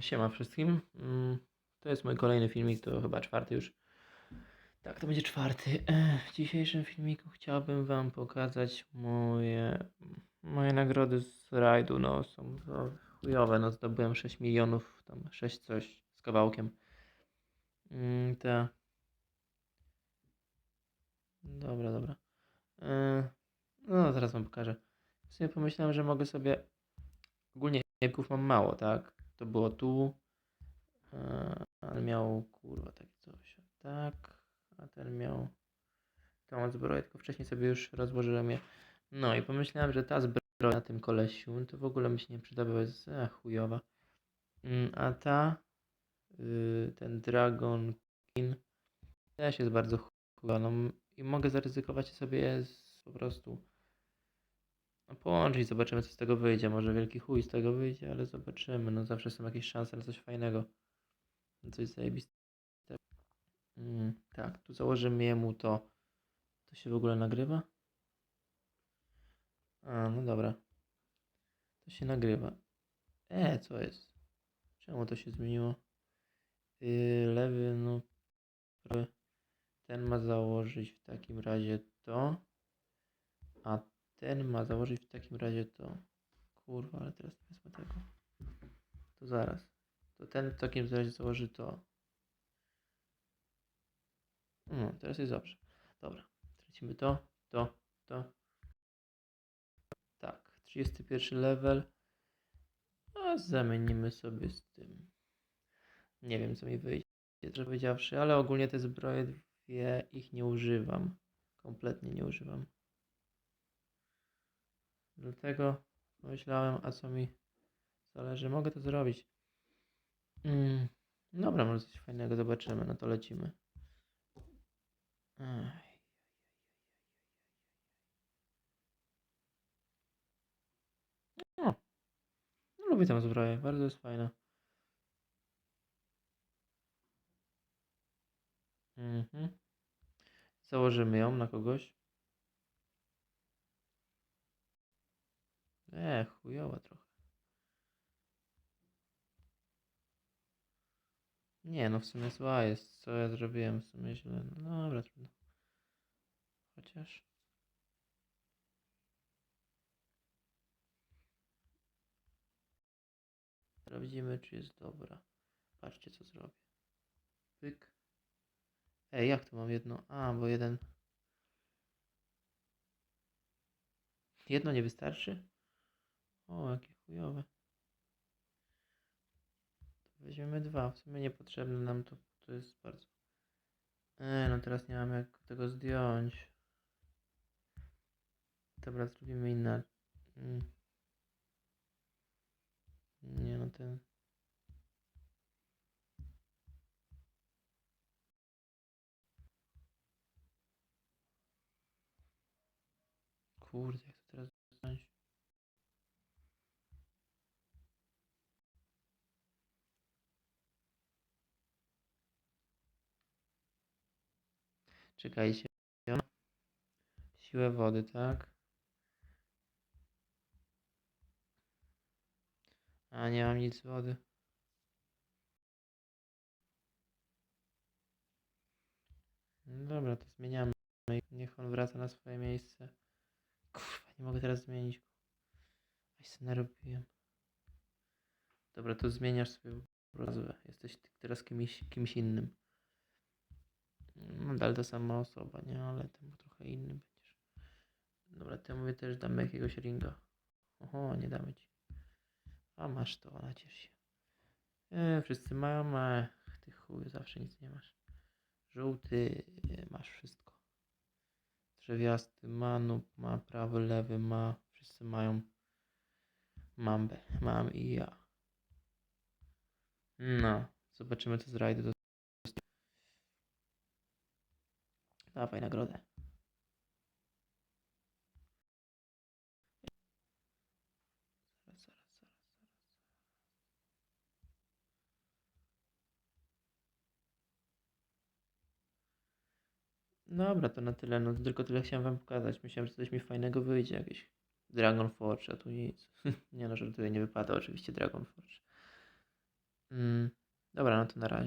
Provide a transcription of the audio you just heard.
Siema wszystkim. Mm, To jest mój kolejny filmik, to chyba czwarty już. Tak, to będzie czwarty. W dzisiejszym filmiku chciałbym Wam pokazać moje, moje nagrody z rajdu. No, są chujowe. No, zdobyłem 6 milionów, tam 6 coś z kawałkiem. Mm, Te. Dobra, dobra. No, zaraz Wam pokażę. W sumie pomyślałem, że mogę sobie. Ogólnie jajków mam mało, tak? To było tu. e, Ale miał kurwa takie coś. Tak. A ten miał tą zbroję, tylko wcześniej sobie już rozłożyłem je. No i pomyślałem, że ta zbroja na tym kolesiu to w ogóle mi się nie przyda, bo jest e, chujowa. Mm, A ta, y, ten Dragon King też jest bardzo chujowa. No, I mogę zaryzykować sobie z, po prostu połączyć, zobaczymy co z tego wyjdzie. Może wielki chuj z tego wyjdzie, ale zobaczymy. No zawsze są jakieś szanse na coś fajnego. Na coś zajebistego. Mm, tak, tu założymy jemu to. To się w ogóle nagrywa? A, no dobra. To się nagrywa. E, co jest? Czemu to się zmieniło? Yy, lewy, no. Ten ma założyć w takim razie to. Ten ma założyć w takim razie to. Kurwa, ale teraz nie wezmę tego. To zaraz. To ten w takim razie założy to. No, teraz jest dobrze. Dobra. Tracimy to, to, to. Tak. 31 level. A zamienimy sobie z tym. Nie wiem, co mi wyjdzie, szczerze powiedziawszy, ale ogólnie te zbroje dwie ich nie używam. Kompletnie nie używam. Dlatego myślałem, a co mi zależy. Mogę to zrobić. Mm. Dobra, może coś fajnego zobaczymy. No to lecimy. Ech. No lubię tę zbroję, bardzo jest fajna. Mhm. Założymy ją na kogoś. Chujowa trochę. Nie, no w sumie zła jest. Co ja zrobiłem w sumie źle. No dobra, trudno. Chociaż. Sprawdzimy, czy jest dobra. Patrzcie, co zrobię. Pyk. Ej, jak to mam jedno? A, bo jeden. Jedno nie wystarczy? O, jakie chujowe. To weźmiemy dwa. W sumie niepotrzebne nam to, to jest bardzo. E, no teraz nie mam jak tego zdjąć. Dobra, zrobimy inaczej. Mm. Nie no ten. Kurde, jak to teraz zdjąć? Czekajcie. Siłę wody, tak? A nie mam nic wody. No Dobra, to zmieniamy. Niech on wraca na swoje miejsce. Kurwa, nie mogę teraz zmienić. Aś sobie narobiłem. Dobra, to zmieniasz sobie nazwę. Jesteś teraz kimś, kimś innym. Nadal ta sama osoba, nie? Ale temu trochę inny będziesz. Dobra, temu też damy jakiegoś ringa. Oho, nie damy ci. A masz to, naciesz się. E, wszyscy mają, a ty chuj, zawsze nic nie masz. Żółty, e, masz wszystko. Drzewiasty ma, noob ma, prawy, lewy ma, wszyscy mają. Mam, be- mam i ja. No, zobaczymy co z rajdu. Dawaj nagrodę. Dobra, to na tyle. No tylko tyle chciałem wam pokazać. Myślałem, że coś mi fajnego wyjdzie. Jakieś Dragon Forge, a tu nic. nie no, żartuję, nie wypada oczywiście Dragon Forge. Mm, dobra, no to na razie.